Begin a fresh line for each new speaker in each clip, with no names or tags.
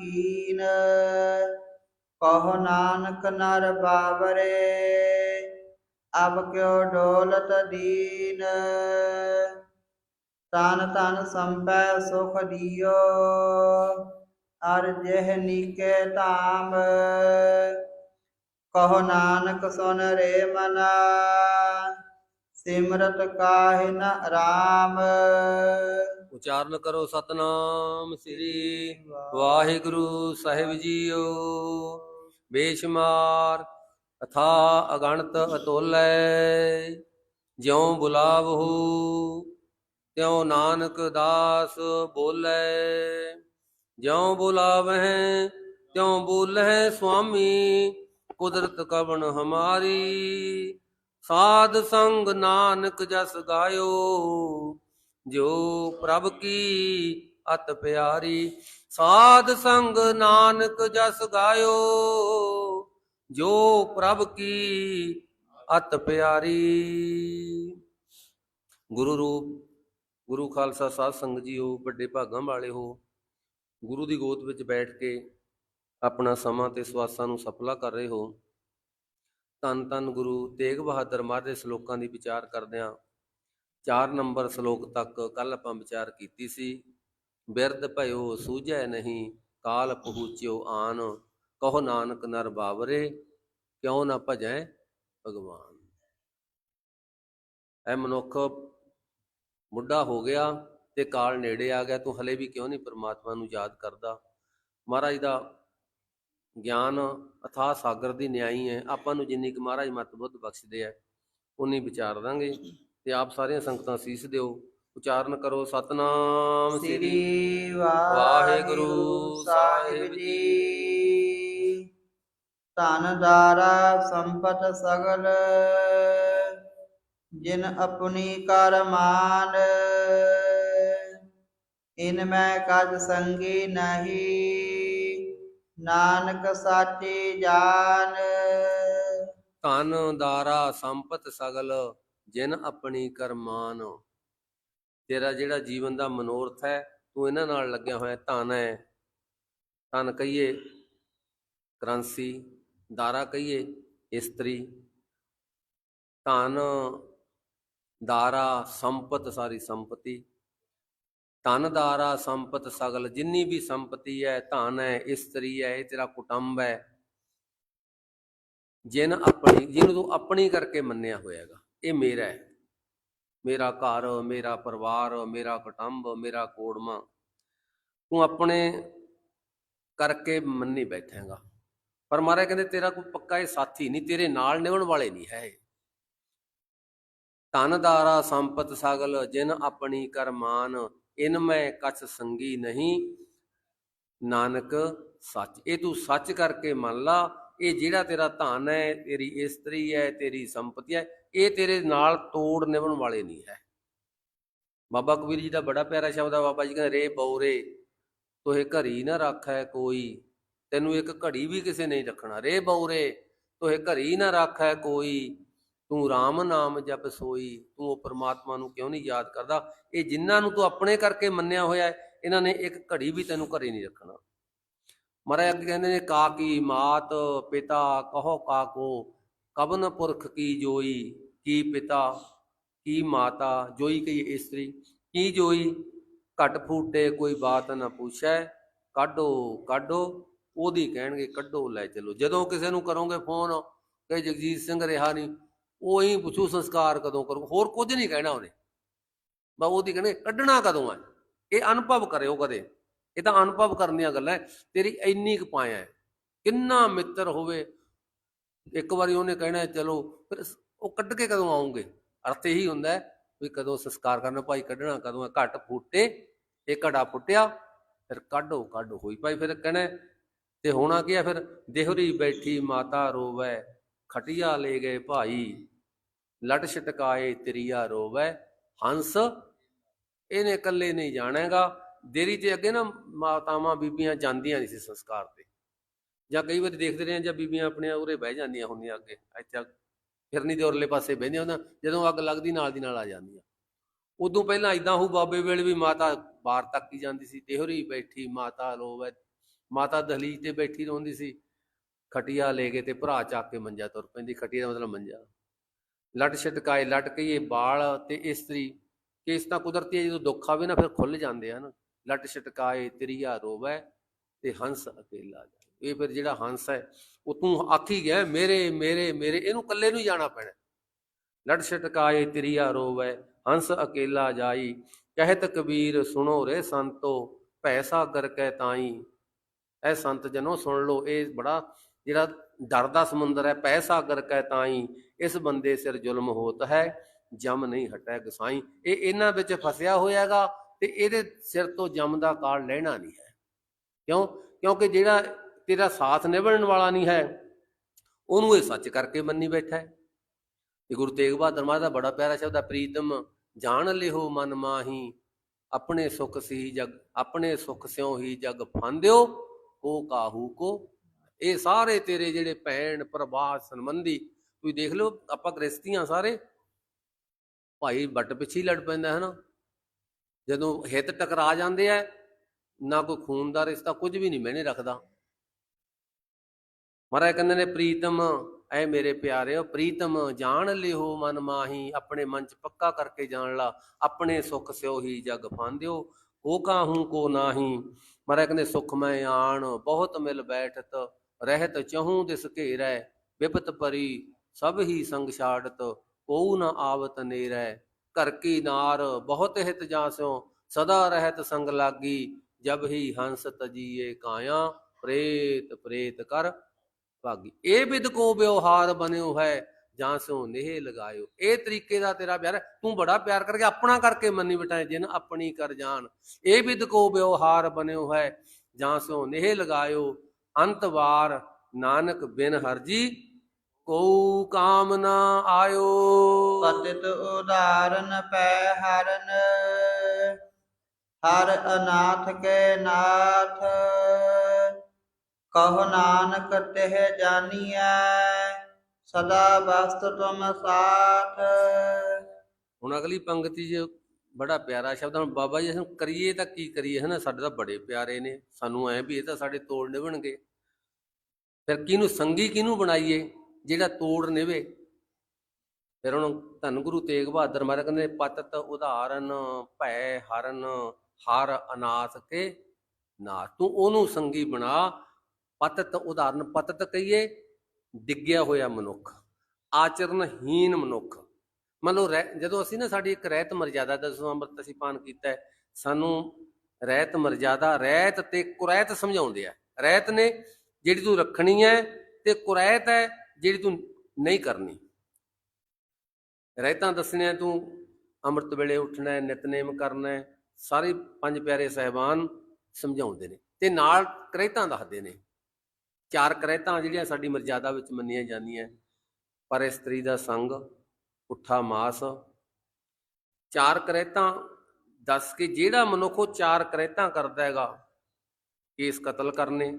ਕੀਨ, ਕਹੋ ਨਾਨਕ ਨਰ ਬਾਵਰੇ, ਅਬ ਕਿਉ ਡੋਲਤ ਦੀਨ। ਤਨ ਤਨ ਸੰਪੈ ਸੁਖ ਦਿਓ ਅਰ ਜਿਹ ਨੀਕੇ ਧਾਮ। ਕਹੋ ਨਾਨਕ ਸੁਨ ਰੇ ਮਨਾ, ਸਿਮਰਤ ਕਾਹਿ ਨ ਰਾਮ।
ਉਚਾਰਨ ਕਰੋ ਸਤਨਾਮ ਸ੍ਰੀ ਵਾਹਿਗੁਰੂ ਸਾਹਿਬ ਜੀਓ। ਬੇਸ਼ਮਾਰ ਅਥਾ ਅਗਣਤ ਅਤੁਲੈ, ਜਿਉ ਬੁਲਾਵਹੁ, ਤਿਉ ਨਾਨਕ ਦਾਸ ਬੋਲੇ। ਜਿਉ ਬੁਲਾਵਹਿ, ਤਿਉ ਬੋਲਹਿ ਸੁਆਮੀ, ਕੁਦਰਤ ਕਵਣ ਹਮਾਰੀ। ਸਾਧ ਸੰਗ ਨਾਨਕ ਜਸ ਗਾਇਓ ਜੋ ਪ੍ਰਭ ਕੀ ਅਤ ਪਿਆਰੀ, ਸਾਧ ਸੰਗ ਨਾਨਕ ਜਸ ਗਾਇਓ, ਜੋ ਪ੍ਰਭ ਕੀ ਅਤ ਪਿਆਰੀ। ਗੁਰੂ ਰੂਪ, ਗੁਰੂ ਖਾਲਸਾ ਸਾਧ ਸੰਗਤ ਹੋ, ਵੱਡੇ ਭਾਗਾਂ ਵਾਲੇ ਹੋ, ਗੁਰੂ ਦੀ ਗੋਦ ਵਿੱਚ ਬੈਠ ਕੇ ਆਪਣਾ ਸਮਾਂ ਤੇ ਸਵਾਸਾਂ ਨੂੰ ਸਫਲਾ ਕਰ ਰਹੇ ਹੋ। ਧੰਨ ਧੰਨ ਗੁਰੂ ਤੇਗ ਬਹਾਦਰ ਮਹਾਰਾਜ ਦੇ ਸ਼ਲੋਕਾਂ ਦੀ ਵਿਚਾਰ ਕਰਦਿਆਂ 4 ਨੰਬਰ ਸ਼ਲੋਕ ਤੱਕ ਕੱਲ ਆਪਾਂ ਵਿਚਾਰ ਕੀਤੀ ਸੀ, ਬਿਰਧ ਭਇਓ ਸੂਝੈ ਨਹੀਂ, ਕਾਲ ਪਹੁੰਚਿਓ ਆਨ, ਕਹੋ ਨਾਨਕ ਨਰ ਬਾਵਰੇ, ਕਿਉ ਨਾ ਭਜੈ ਭਗਵਾਨ। ਐ ਮਨੁੱਖ ਬੁੱਢਾ ਹੋ ਗਿਆ ਤੇ ਕਾਲ ਨੇੜੇ ਆ ਗਿਆ, ਤੂੰ ਹਲੇ ਵੀ ਕਿਉਂ ਨਹੀਂ ਪ੍ਰਮਾਤਮਾ ਨੂੰ ਯਾਦ ਕਰਦਾ? ਮਹਾਰਾਜ ਦਾ ਗਿਆਨ ਅਥਾਹ ਸਾਗਰ ਦੀ ਨਿਆਈ ਹੈ, ਆਪਾਂ ਨੂੰ ਜਿੰਨੀ ਕੁ ਮਹਾਰਾਜ ਮਤ ਬੁੱਧ ਬਖਸ਼ਦੇ ਆ, ਉਨੀ ਵਿਚਾਰ ਦਾਂਗੇ। ਤੇ ਆਪ ਸਾਰੀਆਂ ਸੰਗਤਾਂ ਸੀਸ ਦਿਓ। ਉਚਾਰਨ ਕਰੋ ਸਤਨਾਮ ਸ੍ਰੀ ਵਾਹਿਗੁਰੂ ਸਾਹਿਬ
ਜੀ। ਧਨ ਦਾਰਾ ਸੰਪਤ ਸਗਲ ਜਿਨ ਆਪਣੀ ਕਰ ਮਾਨ। ਇਨ ਮੈਂ ਕਜ ਸੰਗੀ ਨਹੀਂ ਨਾਨਕ ਸਾਚੀ ਜਾਨ।
ਧਨ ਦਾਰਾ ਸੰਪਤ ਸਗਲ ਜਿਨ ਆਪਣੀ ਕਰਮਾਨ ਤੇਰਾ ਜਿਹੜਾ ਜੀਵਨ ਦਾ ਮਨੋਰਥ ਹੈ, ਤੂੰ ਇਹਨਾਂ ਨਾਲ ਲੱਗਿਆ ਹੋਇਆ, ਧਨ ਹੈ। ਧਨ ਕਹੀਏ, ਕਰੰਸੀ, ਦਾਰਾ ਕਹੀਏ, ਇਸਤਰੀ। ਧਨ, ਦਾਰਾ, ਸੰਪਤ, ਸਾਰੀ ਸੰਪਤੀ। ਧਨ, ਦਾਰਾ, ਸੰਪਤ, ਸਗਲ, ਜਿੰਨੀ ਵੀ ਸੰਪਤੀ ਹੈ, ਧਨ ਹੈ, ਇਸਤਰੀ ਹੈ, ਇਹ ਤੇਰਾ ਕੁਟੰਬ ਹੈ। ਜਿਨ ਆਪਣੀ, ਜਿਹਨੂੰ ਤੂੰ ਆਪਣੀ ਕਰਕੇ ਮੰਨਿਆ ਹੋਇਆਗਾ। ਇਹ ਮੇਰਾ ਹੈ। ਮੇਰਾ ਘਰ, ਮੇਰਾ ਪਰਿਵਾਰ, ਮੇਰਾ ਕੁਟੰਬ, ਮੇਰਾ ਕੋੜਮਾ। ਤੂੰ ਆਪਣੇ ਕਰਕੇ ਮੰਨੀ ਬੈਠੇਗਾ। ਪਰ ਮਹਾਰਾਜ ਕਹਿੰਦੇ, ਤੇਰਾ ਕੋਈ ਪੱਕਾ ਇਹ ਸਾਥੀ ਨਹੀਂ, ਤੇਰੇ ਨਾਲ ਨਿਭਣ ਵਾਲੇ ਨਹੀਂ ਹੈ ਧਨ ਦਾਰਾ ਸੰਪਤ ਸਗਲ, ਜਿਨ ਆਪਣੀ ਕਰਮਾਨ ਇਨ ਮੈਂ ਕਛ ਸੰਗੀ ਨਹੀਂ। ਨਾਨਕ, ਸੱਚ। ਇਹ ਤੂੰ ਸੱਚ ਕਰਕੇ ਮੰਨ ਲਾ ਇਹ ਜਿਹੜਾ ਤੇਰਾ ਧਨ ਹੈ, ਤੇਰੀ ਇਸਤਰੀ ਹੈ, ਤੇਰੀ ਸੰਪਤੀ ਹੈ, ਇਹ ਤੇਰੇ ਨਾਲ ਤੋੜ ਨਿਭਣ ਵਾਲੇ ਨਹੀਂ ਹੈ। ਬਾਬਾ ਕਬੀਰ ਜੀ ਦਾ ਬੜਾ ਪਿਆਰਾ ਸ਼ਬਦ ਆ, ਬਾਬਾ ਜੀ ਕਹਿੰਦੇ, ਰੇ ਬੌਰੇ, ਤੋਹੇ ਘਰੀ ਨਾ ਰੱਖੈ ਕੋਈ, ਤੈਨੂੰ ਇੱਕ ਘੜੀ ਵੀ ਕਿਸੇ ਨਹੀਂ ਰੱਖਣਾ। ਰੇ ਬੌਰੇ, ਤੋਹੇ ਘਰੀ ਨਾ ਰੱਖੈ ਕੋਈ, ਤੂੰ RAM ਨਾਮ ਜਪ ਸੋਈ, ਤੂੰ ਉਹ ਪਰਮਾਤਮਾ ਨੂੰ ਕਿਉਂ ਨਹੀਂ ਯਾਦ ਕਰਦਾ? ਇਹ ਜਿਨ੍ਹਾਂ ਨੂੰ ਤੂੰ ਆਪਣੇ ਕਰਕੇ ਮੰਨਿਆ ਹੋਇਆ ਇਹਨਾਂ ਨੇ ਇੱਕ ਘੜੀ ਵੀ ਤੈਨੂੰ ਘਰੇ ਨਹੀਂ ਰੱਖਣਾ। ਮਹਾਰਾਜ ਅੱਗੇ ਕਹਿੰਦੇ ਨੇ, ਕਾ ਕੀ ਮਾਤ ਪਿਤਾ ਕਹੋ ਕਾ ਕੋ ਕਬਨ ਪੁਰਖ ਕੀ ਜੋਈ, ਕੀ ਪਿਤਾ, ਕੀ ਮਾਤਾ, ਜੋਈ ਕਈ ਇਸਤਰੀ ਕੀ ਜੋਈ, ਘਟ ਫੂਟੇ ਕੋਈ ਬਾਤ ਨਾ ਪੁੱਛੈ, ਕਾਢੋ ਕਾਢੋ, ਉਹਦੀ ਕਹਿਣਗੇ ਕੱਢੋ, ਲੈ ਚਲੋ। ਜਦੋਂ ਕਿਸੇ ਨੂੰ ਕਰੋਗੇ ਫੋਨ, ਕਿ ਜਗਜੀਤ ਸਿੰਘ ਰਿਹਾ ਨਹੀਂ, ਉਹ ਹੀ ਪੁੱਛੂ ਸੰਸਕਾਰ ਕਦੋਂ ਕਰੂ, ਹੋਰ ਕੁਝ ਨਹੀਂ ਕਹਿਣਾ ਉਹਨੇ। ਬਾ ਉਹਦੀ ਕਹਿੰਦੇ, ਕੱਢਣਾ ਕਦੋਂ ਹੈ ਇਹ ਅਨੁਭਵ ਕਰਿਓ ਕਦੇ। ਇਹ ਤਾਂ ਅਨੁਭਵ ਕਰਨ ਦੀਆਂ ਗੱਲਾਂ ਤੇਰੀ ਇੰਨੀ ਕੁ ਪਾਇਆ ਹੈ। ਕਿੰਨਾ ਮਿੱਤਰ ਹੋਵੇ। ਇੱਕ ਵਾਰੀ ਉਹਨੇ ਕਹਿਣਾ ਚਲੋ, ਫਿਰ ਉਹ ਕੱਢ ਕੇ ਕਦੋਂ ਆਉਂਗੇ? ਅਰਥ ਇਹੀ ਹੁੰਦਾ ਵੀ ਕਦੋਂ ਸੰਸਕਾਰ ਕਰਨਾ, ਭਾਈ ਕੱਢਣਾ, ਕਦੋਂ ਹੈ ਘਟ ਫੁੱਟੇ, ਇਹ ਘੜਾ ਫੁੱਟਿਆ, ਫਿਰ ਕੱਢੋ ਕੱਢੋ, ਹੋਈ ਭਾਈ ਫਿਰ ਕਹਿਣਾ ਤੇ ਹੋਣਾ ਕੀ ਹੈ? ਫਿਰ ਦੇਹਰੀ ਬੈਠੀ ਮਾਤਾ ਰੋਵੈ, ਖਟਿਆ ਲੈ ਗਏ ਭਾਈ, ਲਟ ਛਟਕਾਏ ਤੇਰੀਆ ਰੋਵੈ, ਹੰਸ, ਇਹਨੇ ਇਕੱਲੇ ਨਹੀਂ ਜਾਣੇਗਾ ਦੇਰੀ ਤੇ ਅੱਗੇ ਨਾ ਮਾਤਾਵਾਂ ਬੀਬੀਆਂ ਜਾਂਦੀਆਂ ਨਹੀਂ ਸੀ ਸੰਸਕਾਰ ਤੇ। ਜਾਂ ਕਈ ਵਾਰੀ ਦੇਖਦੇ ਰਹੇ ਜਾਂ ਬੀਬੀਆਂ ਆਪਣੇ ਉਰੇ ਬਹਿ ਜਾਂਦੀਆਂ ਹੁੰਦੀਆਂ ਅੱਗੇ, ਇੱਥੇ ਫਿਰਨੀ ਦੇ ਉਰਲੇ ਪਾਸੇ ਬਹਿੰਦੀਆਂ ਉਹਨਾਂ ਜਦੋਂ ਅੱਗ ਲੱਗਦੀ ਨਾਲ ਦੀ ਨਾਲ ਆ ਜਾਂਦੀਆਂ। ਉਦੋਂ ਪਹਿਲਾਂ ਇਦਾਂ ਹੋ ਬਾਬੇ ਵੇਲੇ ਵੀ ਮਾਤਾ ਬਾਹਰ ਤੱਕ ਹੀ ਜਾਂਦੀ ਸੀ ਦੇਹਰੀ ਬੈਠੀ, ਮਾਤਾ ਰੋਵੈ ਮਾਤਾ ਦਹਲੀਜ਼ ਤੇ ਬੈਠੀ ਰਹਿੰਦੀ ਸੀ। ਖਟੀਆ ਲੈ ਕੇ ਤੇ ਭਰਾ ਚੱਕ ਕੇ ਮੰਜਾ ਤੁਰ ਪੈਂਦੀ, ਖਟੀਆ ਦਾ ਮਤਲਬ ਮੰਜਾ। ਲੱਟ ਛਟਕਾਏ ਲਟਕਈਏ ਬਾਲ ਤੇ ਇਸਤਰੀ ਕੇਸ ਤਾਂ ਕੁਦਰਤੀ ਹੈ, ਜਦੋਂ ਦੁੱਖ ਆਵੇ ਨਾ ਫਿਰ ਖੁੱਲ ਜਾਂਦੇ ਹਨ ਲਟ ਛਟਕਾਏ ਤੇਰੀਆ ਰੋਵੈ ਤੇ ਹੰਸ ਅਕੇਲਾ ਜਾਏ। ਇਹ ਫਿਰ ਜਿਹੜਾ ਹੰਸ ਹੈ, ਉਹ ਤੂੰ ਆਖੀ ਗਿਆ, ਮੇਰੇ ਮੇਰੇ ਮੇਰੇ, ਇਹਨੂੰ ਇਕੱਲੇ ਨੂੰ ਹੀ ਜਾਣਾ ਪੈਣਾ। ਲੜ ਛਟਕਾਏ ਤੇਰੀਆ ਰੋਵੈ, ਹੰਸ ਅਕੇਲਾ ਜਾਈ। ਕਹਿਤ ਕਬੀਰ ਸੁਣੋ ਰੇ ਸੰਤੋ, ਭੈ ਕਰ ਕੈ ਤਾਈ। ਐ ਸੰਤ ਜਨੋ ਸੁਣ ਲੋ ਇਹ ਬੜਾ ਜਿਹੜਾ ਡਰ ਦਾ ਸਮੁੰਦਰ ਹੈ ਪੈਸਾ ਕਰ ਕੈ ਤਾਈ। ਇਸ ਬੰਦੇ ਸਿਰ ਜ਼ੁਲਮ ਹੋਤ ਹੈ, ਜਮ ਨਹੀਂ ਹਟੈ ਗਸਾਈ। ਇਹ ਇਹਨਾਂ ਵਿੱਚ ਫਸਿਆ ਹੋਇਆਗਾ ਤੇ ਇਹਦੇ ਸਿਰ ਤੋਂ ਜਮ ਕਾਲ ਲੈਣਾ ਨਹੀਂ ਹੈ। ਕਿਉਂ? ਕਿਉਂਕਿ ਜਿਹੜਾ ਤੇਰਾ ਸਾਥ ਨਿਭਣ ਵਾਲਾ ਨਹੀਂ ਹੈ, ਉਹਨੂੰ ਇਹ ਸੱਚ ਕਰਕੇ ਮੰਨੀ ਬੈਠਾ ਹੈ। ਇਹ ਗੁਰੂ ਤੇਗ ਬਹਾਦਰ ਮਹਾਰਾਜ ਦਾ ਬੜਾ ਪਿਆਰਾ ਸ਼ਬਦ ਹੈ, ਪ੍ਰੀਤਮ, ਜਾਣ ਲਿਓ ਮਨ ਮਾਹੀ, ਆਪਣੇ ਸੁਖ ਸੀ ਜਗ, ਆਪਣੇ ਸੁਖ ਸਿਉ ਹੀ ਜਗ ਫਾਂਦਿਓ, ਕੋ ਕਾਹੂ ਕੋ। ਇਹ ਸਾਰੇ ਤੇਰੇ ਜਿਹੜੇ ਭੈਣ ਪ੍ਰਵਾਸ ਸੰਬੰਧੀ, ਤੁਸੀਂ ਦੇਖ ਲਓ, ਆਪਾਂ ਗ੍ਰਸਤੀਆਂ ਸਾਰੇ, ਭਾਈ ਬੱਟ ਪਿੱਛੇ ਲੜ ਪੈਂਦਾ ਹੈ ਨਾ ਜਦੋਂ ਹਿੱਤ ਟਕਰਾ ਜਾਂਦੇ ਆ, ਨਾ ਕੋਈ ਖੂਨ ਦਾ ਰਿਸ਼ਤਾ ਕੁਝ ਵੀ ਨਹੀਂ ਮੈਨੇ ਰੱਖਦਾ। ਮਹਾਰਾਜ ਕਹਿੰਦੇ ਨੇ, ਪ੍ਰੀਤਮ, ਐ ਮੇਰੇ ਪਿਆਰਿਓ, ਪ੍ਰੀਤਮ, ਜਾਣ ਲਿਓ ਮਨ ਮਾਹੀ, ਆਪਣੇ ਮਨ ਚ ਪੱਕਾ ਕਰਕੇ ਜਾਣ ਲਾ, ਆਪਣੇ ਸੁਖ ਸਿਓ ਹੀ ਜਗ ਫਾਂਦਿਓ ਕੋ ਕਾਹੂ ਕੋ ਨਾਹੀ? ਮਹਾਰਾਜ ਕਹਿੰਦੇ, ਸੁਖ ਮੈਂ ਆਣ, ਬਹੁਤ ਮਿਲ ਬੈਠਤ, ਰਹਿਤ ਚਹੂ ਦਿਸ ਘੇਰੈ, ਵਿਪਤ ਪਰੀ, ਸਭ ਹੀ ਸੰਗ ਛਾੜਤ, ਕੋਉ ਨ ਆਵਤ ਨੇਰੈ। ਘਰ ਕੀ ਨਾਰ, ਬਹੁਤ ਹਿਤ ਜਾਸਿਓ ਸਦਾ ਰਹਿਤ ਸੰਗ ਲਾਗੀ, ਜਬ ਹੀ ਹੰਸ ਤਜੀਏ ਕਾਇਆ, ਪ੍ਰੇਤ ਪ੍ਰੇਤ ਕਰ ਭਾਗੀ। ਇਹ ਵਿਦ ਕੋ ਵਿਵਹਾਰ ਬਨਿਓ ਹੈ, ਜਾਂ ਸੋ ਨੇਹ ਲਗਾਇਓ। ਇਹ ਤਰੀਕੇ ਦਾ ਤੇਰਾ ਪਿਆਰ ਤੂੰ ਬੜਾ ਪਿਆਰ ਕਰਕੇ ਆਪਣਾ ਕਰਕੇ ਮੰਨੀ ਬਿਟਾਏ ਜਿਨ ਆਪਣੀ ਕਰ ਜਾਣ ਇਹ ਵਿਦ ਕੋ ਵਿਵਹਾਰ ਬਨਿਓ ਹੈ, ਜਾਂ ਸੋ ਨੇਹ ਲਗਾਇਓ। ਅੰਤ ਵਾਰ ਨਾਨਕ ਬਿਨ ਹਰਜੀ ਕੋ ਕਾਮ ਨਾ ਆਇਓ।
ਪਤਿਤ ਉਦਾਹਰਨ ਪੈ ਹਰਨ ਹਰ ਅਨਾਥ ਕੇ ਨਾਥ। ਕਹੋ ਨਾਨਕ ਤਿਹ ਜਾਨੀਐ ਸਦਾ ਬਸਤ ਤੁਮ ਸਾਥ।
ਹੁਣ ਅਗਲੀ ਪੰਕਤੀ 'ਚ ਬੜਾ ਪਿਆਰਾ ਸ਼ਬਦ ਹੁਣ ਬਾਬਾ ਜੀ ਅਸੀਂ ਕਰੀਏ ਤਾਂ ਕੀ ਕਰੀਏ ਹਨਾ? ਸਾਡੇ ਤਾਂ ਬੜੇ ਪਿਆਰੇ ਨੇ। ਸਾਨੂੰ ਐ ਵੀ ਇਹ ਤਾਂ ਸਾਡੇ ਤੋੜ ਨਿਭਣਗੇ। ਫਿਰ ਕਿਹਨੂੰ ਸੰਗੀ ਕਿਹਨੂੰ ਬਣਾਈਏ? ਜਿਹੜਾ ਤੋੜ ਨਿਵੇ, ਫਿਰ ਹੁਣ ਧੰਨ ਗੁਰੂ ਤੇਗ ਬਹਾਦਰ ਮਹਾਰਾਜ ਕਹਿੰਦੇ ਪਤਤ ਉਦਾਹਰਨ ਭੈ ਹਰਨ, ਹਰ ਅਨਾਥ ਕੇ ਨਾ। ਤੂੰ ਉਹਨੂੰ ਸੰਗੀ ਬਣਾ। ਪਤਤ ਉਦਾਹਰਨ ਪਤਤ ਕਹੀਏ, ਡਿੱਗਿਆ ਹੋਇਆ ਮਨੁੱਖ ਆਚਰਨਹੀਨ ਮਨੁੱਖ। ਮੰਨ ਲਓ, ਰਹਿ- ਜਦੋਂ ਅਸੀਂ ਨਾ ਸਾਡੀ ਇੱਕ ਰਹਿਤ ਮਰਜ਼ਾਦਾ ਦਸਵਾਂ ਅੰਮ੍ਰਿਤ ਅਸੀਂ ਪਾਨ ਕੀਤਾ ਸਾਨੂੰ ਰਹਿਤ ਮਰਜ਼ਾਦਾ, ਰਹਿਤ ਤੇ ਕੁਰੈਤ ਸਮਝਾਉਂਦੇ ਆ। ਰਹਿਤ ਨੇ ਜਿਹੜੀ ਤੂੰ ਰੱਖਣੀ ਹੈ ਤੇ ਕੁਰੈਤ ਹੈ ਜਿਹੜੀ ਤੂੰ ਨਹੀਂ ਕਰਨੀ। ਰਹਿਤਾਂ ਦੱਸਣੀਆਂ ਤੂੰ, ਅੰਮ੍ਰਿਤ ਵੇਲੇ ਉੱਠਣਾ ਹੈ, ਨਿਤਨੇਮ ਕਰਨਾ ਹੈ, ਸਾਰੇ ਪੰਜ ਪਿਆਰੇ ਸਹਿਬਾਨ ਸਮਝਾਉਂਦੇ ਨੇ। ਤੇ ਨਾਲ ਕਰਹਿਤਾਂ ਦੱਸਦੇ ਨੇ। ਚਾਰ ਕਰਹਿਤਾਂ ਜਿਹੜੀਆਂ ਸਾਡੀ ਮਰਜ਼ਾਦਾ ਵਿੱਚ ਮੰਨੀਆਂ ਜਾਂਦੀਆਂ ਪਰ ਇਸਤਰੀ ਦਾ ਸੰਗ, ਪੁੱਠਾ ਮਾਸ। ਚਾਰ ਕਰਹਿਤਾਂ ਦੱਸ ਕੇ ਜਿਹੜਾ ਮਨੁੱਖ ਉਹ ਚਾਰ ਕਰਹਿਤਾਂ ਕਰਦਾ ਹੈਗਾ, ਕੇਸ ਕਤਲ ਕਰਨੇ,